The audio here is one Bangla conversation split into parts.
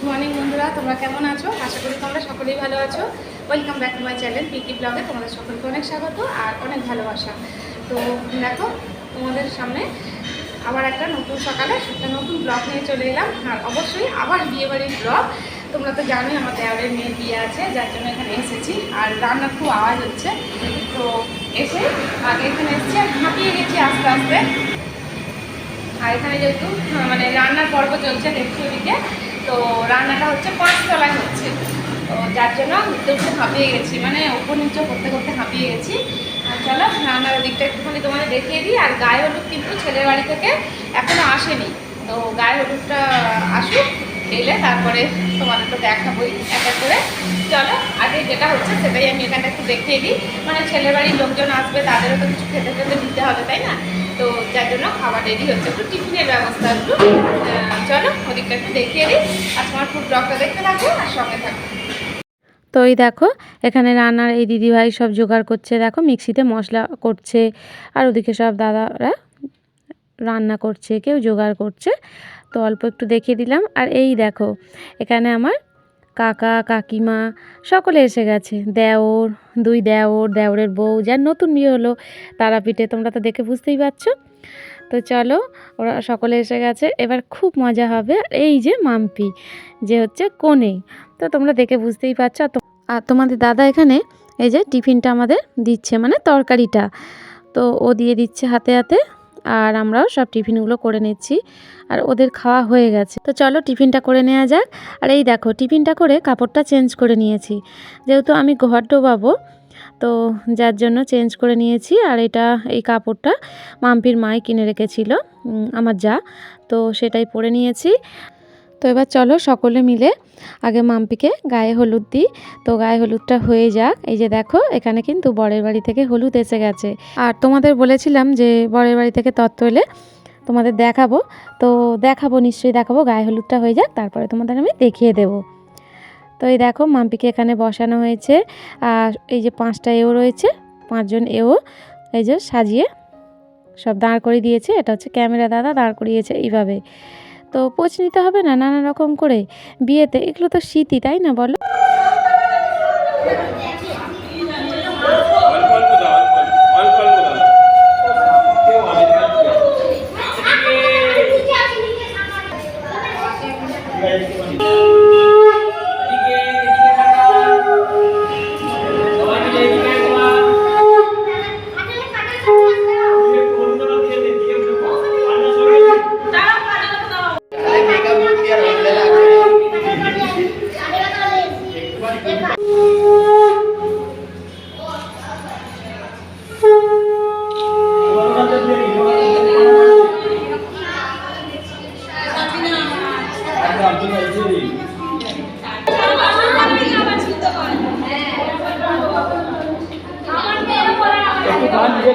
গুড মর্নিং বন্ধুরা। তোমরা কেমন আছো? আশা করি তোমরা সকলেই ভালো আছো। Welcome back to my channel Piki ব্লগে তোমাদের সকলকে অনেক স্বাগত আর অনেক ভালোবাসা। তো দেখো, তোমাদের সামনে আবার একটা নতুন সকালে, একটা নতুন ব্লগ নিয়ে চলে এলাম। আর অবশ্যই আবার বিয়েবাড়ির ব্লগ তোমরা তো জানোই আমার দেওয়ারের মেয়ের বিয়ে আছে, যার জন্য এখানে এসেছি। আর রান্নার খুব আওয়াজ হচ্ছে। তো এসে আগে এখানে এসেছি আর হাঁপিয়ে গেছি আস্তে আস্তে। আর এখানে যেহেতু মানে রান্নার পর্ব চলছে, দেখছি ওদিকে তো রান্নাটা হচ্ছে পাঁচতলায় হচ্ছে। তো যার জন্য উঠতে হাঁপিয়ে গেছি মানে উপর নিচে করতে করতে হাঁপিয়ে গেছি। চলো, রান্নার ওদিকটা একটুখানি তোমাদের দেখিয়ে দিই। আর গায়ে হলুদ কিন্তু ছেলের বাড়ি থেকে এখনও আসেনি। তো গায়ে হলুদটা আসুক, এলে তারপরে তোমাদের তো দেখাবোই এক এক করে। চলো, আগে যেটা হচ্ছে সেটাই আমি এখানটা একটু দেখিয়ে দিই। মানে ছেলের বাড়ির লোকজন আসবে, তাদেরও তো কিছু খেতে খেতে দিতে হবে, তাই না? তো যার জন্য খাবার রেডি হচ্ছে। একটু টিফিনের ব্যবস্থা একটু। চলো, ওদিকটা একটু দেখিয়ে দিই। আর তোমার ফুড ব্লগটা দেখতে থাকো আর সঙ্গে থাকো। তো এই দেখো, এখানে রান্নার এই দিদিভাই সব জোগাড় করছে। দেখো, মিক্সিতে মশলা করছে। আর ওদিকে সব দাদারা রান্না করছে, কেউ জোগাড় করছে। তো অল্প একটু দেখিয়ে দিলাম। আর এই দেখো, এখানে আমার কাকা, কাকিমা, সকলে এসে গেছে। দেওর, দুই দেওর, দেওরের বউ, যার নতুন বিয়ে হলো, তারাপীঠে। তোমরা তো দেখে বুঝতেই পারছ। তো চলো, ওরা সকলে এসে গেছে। এবার খুব মজা হবে এই যে মাম্পি, যে হচ্ছে কোণে তো তোমরা দেখে বুঝতেই পারছ। আর তোমাদের দাদা এখানে এই যে টিফিনটা আমাদের দিচ্ছে মানে তরকারিটা। তো ও দিয়ে দিচ্ছে হাতে হাতে। আর আমরাও সব টিফিনগুলো করে নিচ্ছি। আর ওদের খাওয়া হয়ে গেছে। তো চলো টিফিনটা করে নেওয়া যাক। আর এই দেখো, টিফিনটা করে কাপড়টা চেঞ্জ করে নিয়েছি। যেহেতু আমি ঘর ডোবাবো, তো যার জন্য চেঞ্জ করে নিয়েছি। আর এটা, এই কাপড়টা মাম্পির মায় কিনে রেখেছিল আমার যা। তো সেটাই পরে নিয়েছি। তো এবার চলো সকলে মিলে আগে মাম্পিকে গায়ে হলুদ দিই। তো গায়ে হলুদটা হয়ে যাক। এই যে দেখো, এখানে কিন্তু বরের বাড়ি থেকে হলুদ এসে গেছে। আর তোমাদের বলেছিলাম যে বরের বাড়ি থেকে তত্ত্ব এলে তোমাদের দেখাবো। তো দেখাবো, নিশ্চয়ই দেখাবো। গায়ে হলুদটা হয়ে যাক, তারপরে তোমাদের আমি দেখিয়ে দেবো। তো এই দেখো, মাম্পিকে এখানে বসানো হয়েছে। আর এই যে পাঁচটা এও রয়েছে, পাঁচজন এও এই যে সাজিয়ে সব দাঁড় করিয়ে দিয়েছে। এটা হচ্ছে ক্যামেরা দাদা, দাঁড় করিয়েছে এইভাবে। তো পোচ নিতে হবে না, নানা রকম করে। বিয়েতে এগুলো তো শীতই তাই না বলো?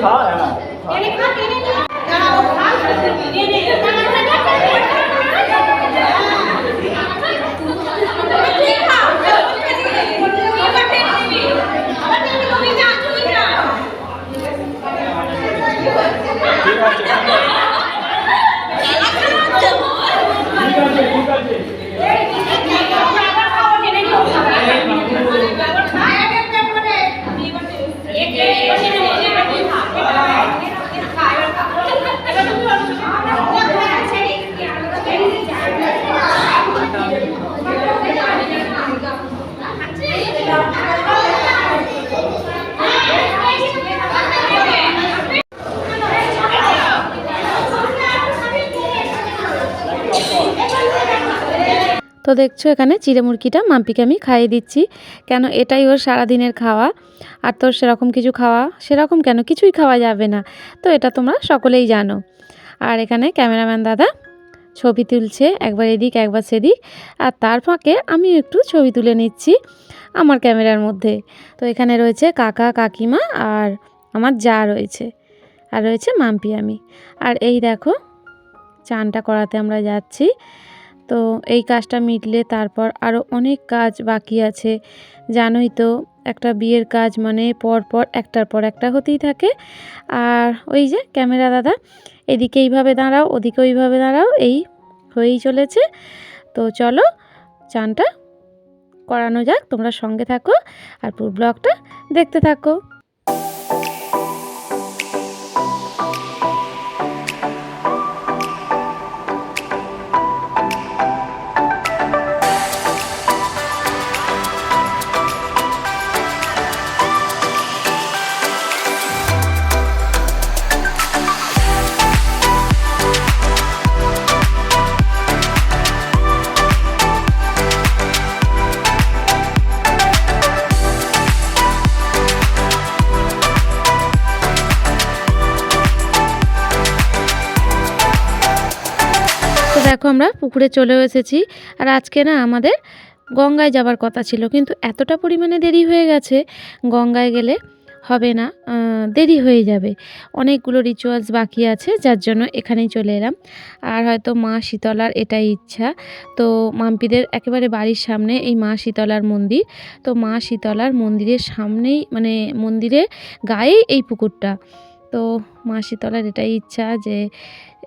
Khó! তো দেখছ এখানে চিড়ে মুরগিটা মাম্পিকে আমি খাইয়ে দিচ্ছি। কেন এটাই ওর সারাদিনের খাওয়া। আর তোর সেরকম কিছু খাওয়া, সেরকম কেন? কিছুই খাওয়া যাবে না। তো এটা তোমরা সকলেই জানো। আর এখানে ক্যামেরাম্যান দাদা ছবি তুলছে, একবার এদিক, একবার সেদিক। আর তার ফাঁকে আমি একটু ছবি তুলে নিচ্ছি আমার ক্যামেরার মধ্যে। তো এখানে রয়েছে কাকা, কাকিমা আর আমার যা রয়েছে। আর রয়েছে মাম্পি আমি। আর এই দেখো, চানটা করাতে আমরা যাচ্ছি। তো এই কাজটা মিটলে তারপর আরও অনেক কাজ বাকি আছে। জানোই তো, একটা বিয়ের কাজ মানে পর পর একটার পর একটা হতেই থাকে। আর ওই যে ক্যামেরা দাদা, এদিকে এইভাবে দাঁড়াও, ওদিকে ওইভাবে দাঁড়াও, এই হয়েই চলেছে। তো চলো, চানটা করানো যাক, তোমরা সঙ্গে থাকো আর পুরো ব্লগটা দেখতে থাকো। আমরা পুকুরে চলেও এসেছি। আর আজকে না আমাদের গঙ্গায় যাবার কথা ছিল, কিন্তু এতটা পরিমাণে দেরি হয়ে গেছে, গঙ্গায় গেলে হবে না দেরি হয়ে যাবে। অনেকগুলো রিচুয়ালস বাকি আছে, যার জন্য এখানেই চলে এলাম। আর হয়তো মা শীতলার এটাই ইচ্ছা। তো মাম্পিদের একেবারে বাড়ির সামনে এই মা শীতলার মন্দির। তো মা শীতলার মন্দিরের সামনেই মানে মন্দিরের গায়েই এই পুকুরটা। তো মা শীতলার এটাই ইচ্ছা যে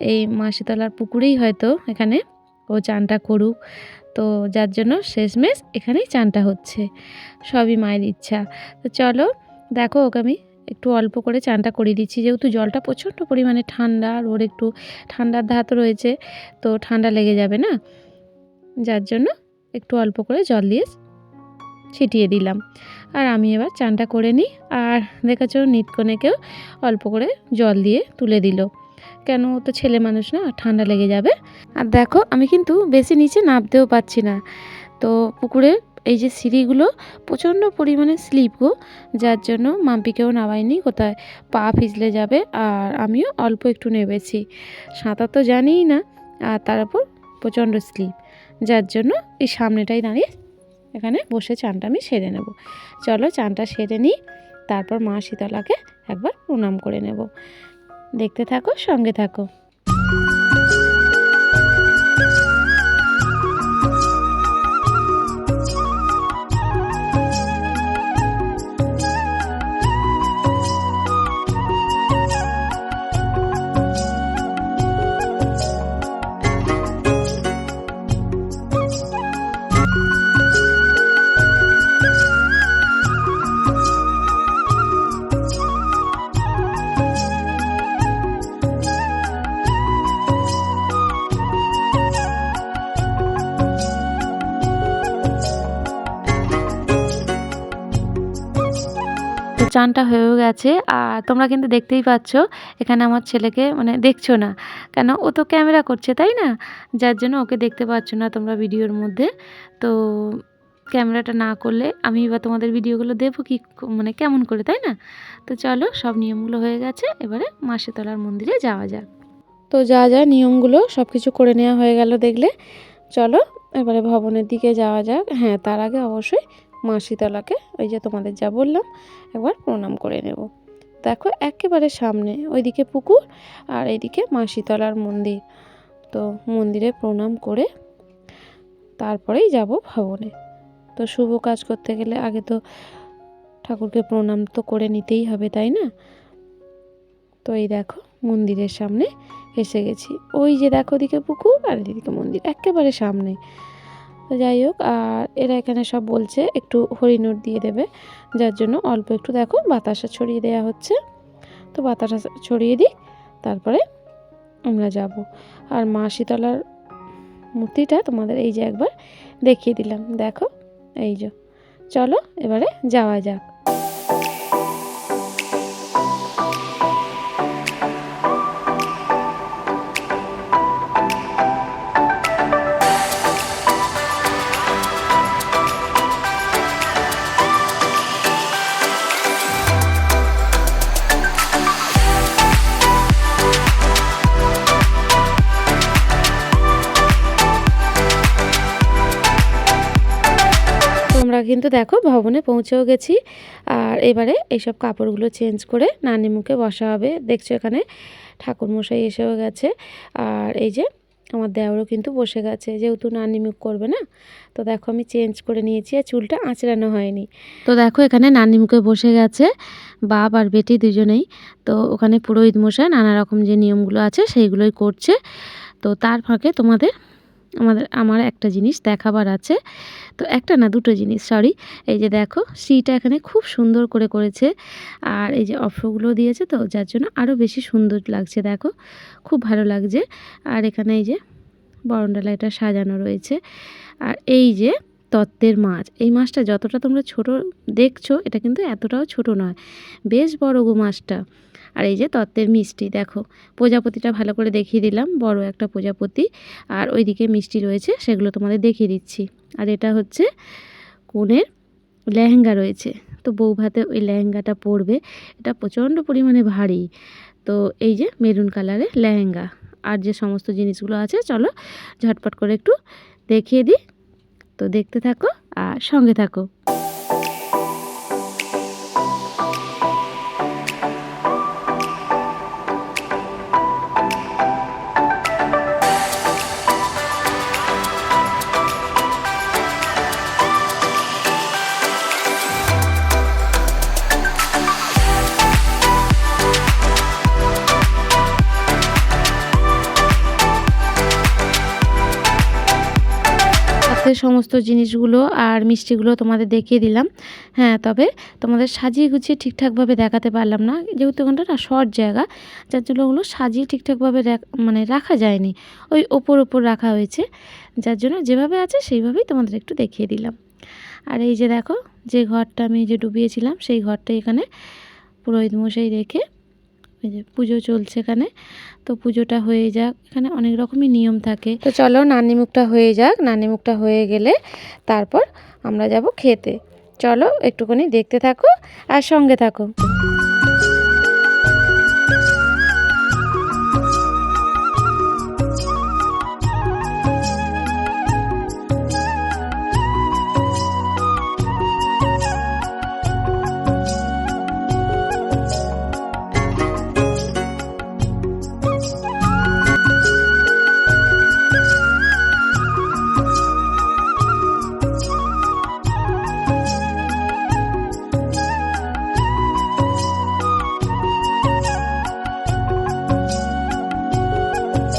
এই মা শীতলার পুকুরেই হয়তো এখানে ও চানটা করুক। তো যার জন্য শেষমেশ এখানেই চানটা হচ্ছে। সবই মায়ের ইচ্ছা। তো চলো, দেখো ওকে আমি একটু অল্প করে চানটা করিয়ে দিচ্ছি। যেহেতু জলটা প্রচণ্ড পরিমাণে ঠান্ডা আর ওর একটু ঠান্ডার ধাত রয়েছে, তো ঠান্ডা লেগে যাবে না? যার জন্য একটু অল্প করে জল দিয়ে ছিটিয়ে দিলাম। আর আমি এবার চানটা করে নিই। আর দেখেছ নিতকনেকেও অল্প করে জল দিয়ে তুলে দিল। কেন? তো ছেলে মানুষ না, ঠান্ডা লেগে যাবে। আর দেখো, আমি কিন্তু বেশি নিচে নামতেও পাচ্ছি না। তো পুকুরে এই যে সিঁড়িগুলো প্রচণ্ড পরিমাণে স্লিপ গো, যার জন্য মাম্পিকেও নামাইনি কোথায় পা পিছলে যাবে, আর আমিও অল্প একটু নেবেছি সাঁতার তো জানিই না, আর তার উপর প্রচণ্ড স্লিপ, যার জন্য এই সামনেটাই দাঁড়িয়ে এখানে বসে চানটা আমি সেরে নেব। চলো চানটা সেরে নিই, তারপর মা শীতলাকে একবার প্রণাম করে নেব। দেখতে থাকো সঙ্গে থাকো। চানটা হয়েও গেছে। আর তোমরা কিন্তু দেখতেই পাচ্ছ, এখানে আমার ছেলেকে মানে দেখছ না। কেন? ও তো ক্যামেরা করছে, তাই না? যার জন্য ওকে দেখতে পাচ্ছ না তোমরা ভিডিওর মধ্যে। তো ক্যামেরাটা না করলে আমি বা তোমাদের ভিডিওগুলো দেবো কি মানে কেমন করে, তাই না? তো চলো, সব নিয়মগুলো হয়ে গেছে। এবারে মাসিতলার মন্দিরে যাওয়া যাক। তো যা যা নিয়মগুলো সব কিছু করে নেওয়া হয়ে গেল দেখলে। চলো, এবারে ভবনের দিকে যাওয়া যাক। হ্যাঁ তার আগে অবশ্যই মা শীতলাকে ওই যে তোমাদের যা বললাম, একবার প্রণাম করে নেব। দেখো একেবারে সামনে, ওইদিকে পুকুর আর এইদিকে মা শীতলার মন্দির। তো মন্দিরে প্রণাম করে তারপরেই যাব ভবনে। তো শুভ কাজ করতে গেলে আগে তো ঠাকুরকে প্রণাম তো করে নিতেই হবে, তাই না? তো এই দেখো মন্দিরের সামনে এসে গেছি। ওই যে দেখো ওদিকে পুকুর আর এদিকে মন্দির, একেবারে সামনে। তো যাই হোক, আর এরা এখানে সব বলছে একটু হরিণর দিয়ে দেবে, যার জন্য অল্প একটু দেখো বাতাসা ছড়িয়ে দেওয়া হচ্ছে। তো বাতাসা ছড়িয়ে দিই, তারপরে আমরা যাব। আর মা শীতলার মূর্তিটা তোমাদের এই যে একবার দেখিয়ে দিলাম, দেখো, এই যে। চলো, এবারে যাওয়া যাক। কিন্তু দেখো ভবনে পৌঁছেও গেছি। আর এবারে এইসব কাপড়গুলো চেঞ্জ করে নানি মুখে বসা হবে। দেখছ এখানে ঠাকুরমশাই এসেও গেছে। আর এই যে আমার দেওরও কিন্তু বসে গেছে। যেহেতু নানি মুখ করবে না, তো দেখো আমি চেঞ্জ করে নিয়েছি আর চুলটা আঁচড়ানো হয়নি। তো দেখো এখানে নানি মুখে বসে গেছে। বাপ আর বেটি দুজনেই। তো ওখানে পুরোহিত মশাই নানা রকম যে নিয়মগুলো আছে সেইগুলোই করছে। তো তার ফাঁকে তোমাদের আমাদের, আমার একটা জিনিস দেখাবার আছে। তো একটা না, দুটো জিনিস সরি এই যে দেখো, সিটা এখানে খুব সুন্দর করে করেছে। আর এই যে অফরগুলো দিয়েছে তো, যার জন্য আরও বেশি সুন্দর লাগছে, দেখো। খুব ভালো লাগছে। আর এখানে এই যে বরণডালাটা সাজানো রয়েছে। আর এই যে তত্ত্বের মাছ, এই মাছটা যতটা তোমরা ছোট দেখছ, এটা কিন্তু এতটাও ছোট নয়। বেশ বড় গো মাছটা। আর এই যে তত্ত্বের মিষ্টি, দেখো। প্রজাপতিটা ভালো করে দেখিয়ে দিলাম, বড় একটা প্রজাপতি। আর ওইদিকে মিষ্টি রয়েছে, সেগুলো তোমাদের দেখিয়ে দিচ্ছি। আর এটা হচ্ছে কনের লেহেঙ্গা রয়েছে। তো বউ ভাতে ওই লেহেঙ্গাটা পরবে। এটা প্রচণ্ড পরিমাণে ভারী। তো এই যে মেরুন কালারের লেহেঙ্গা। আর যে সমস্ত জিনিসগুলো আছে, চলো ঝটপট করে একটু দেখিয়ে দিই। তো দেখতে থাকো আর সঙ্গে থাকো। সমস্ত জিনিসগুলো আর মিষ্টিগুলো তোমাদের দেখিয়ে দিলাম। হ্যাঁ তবে তোমাদের সাজিয়ে গুছিয়ে ঠিকঠাকভাবে দেখাতে পারলাম না। যেহেতু ওখানটা না শর্ট জায়গা, যার জন্য ওগুলো সাজিয়ে ঠিকঠাকভাবে মানে রাখা যায়নি। ওই ওপর ওপর রাখা হয়েছে। যার জন্য যেভাবে আছে সেইভাবেই তোমাদের একটু দেখিয়ে দিলাম। আর এই যে দেখো, যে ঘরটা আমি যে ডুবিয়েছিলাম, সেই ঘরটা এখানে পুরোহিত মশাই রেখে ওই যে পুজো চলছে এখানে। তো পুজোটা হয়ে যাক। এখানে অনেক রকমই নিয়ম থাকে। তো চলো নানি মুখটা হয়ে যাক। নানি মুখটা হয়ে গেলে তারপর আমরা যাব খেতে। চলো একটুখানি দেখতে থাকো আর সঙ্গে থাকো।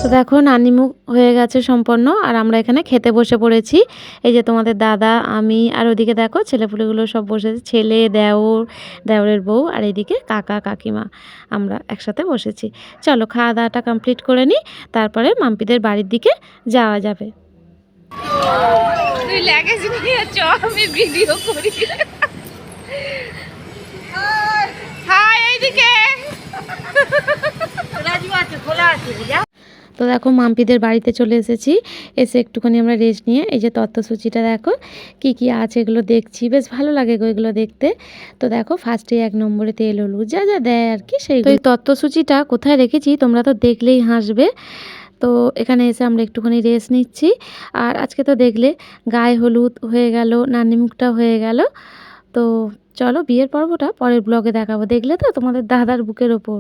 তো দেখো নানিমুখ হয়ে গেছে সম্পন্ন আর আমরা এখানে খেতে বসে পড়েছি। এই যে তোমাদের দাদা আমি আর ওদিকে দেখো ছেলেপুলেগুলো সব বসেছে ছেলে দেওর দেওরের বউ আর এদিকে কাকা কাকিমা আমরা একসাথে বসেছি। চলো খাওয়া দাওয়াটা কমপ্লিট করে নিই তারপরে মাম্পিদের বাড়ির দিকে যাওয়া যাবে। তুই ল্যাগেজ নিয়ে চ আমি ভিডিও করি। হাই এইদিকে। তো দেখো মাম্পিদের বাড়িতে চলে এসেছি। এসে একটুখানি আমরা রেস্ট নিয়ে এই যে তত্ত্বসূচিটা দেখো কি কি আছে এগুলো দেখছি। বেশ ভালো লাগে গো এগুলো দেখতে। তো দেখো ফার্স্টে এক নম্বরে তেল হলুদ যা যা দেয় আর কি সেই এই তত্ত্বসূচিটা কোথায় রেখেছি তোমরা তো দেখলেই হাসবে। তো এখানে এসে আমরা একটুখানি রেস্ট নিচ্ছি। আর আজকে তো দেখলে গায়ে হলুদ হয়ে গেল নানিমুখটা হয়ে গেল। তো চলো বিয়ের পর্বটা পরের ব্লগে দেখাবো। দেখলে তো তোমাদের দাদার বুকের ওপর।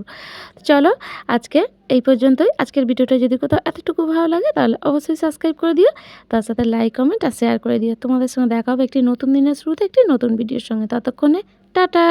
চলো আজকে এই পর্যন্তই। আজকের ভিডিওটা যদি কোথাও এতটুকু ভালো লাগে তাহলে অবশ্যই সাবস্ক্রাইব করে দিও। তার সাথে লাইক কমেন্ট আর শেয়ার করে দিও। তোমাদের সঙ্গে দেখা হবে একটি নতুন দিনের শুরুতে একটি নতুন ভিডিওর সঙ্গে। ততক্ষণে, টাটা!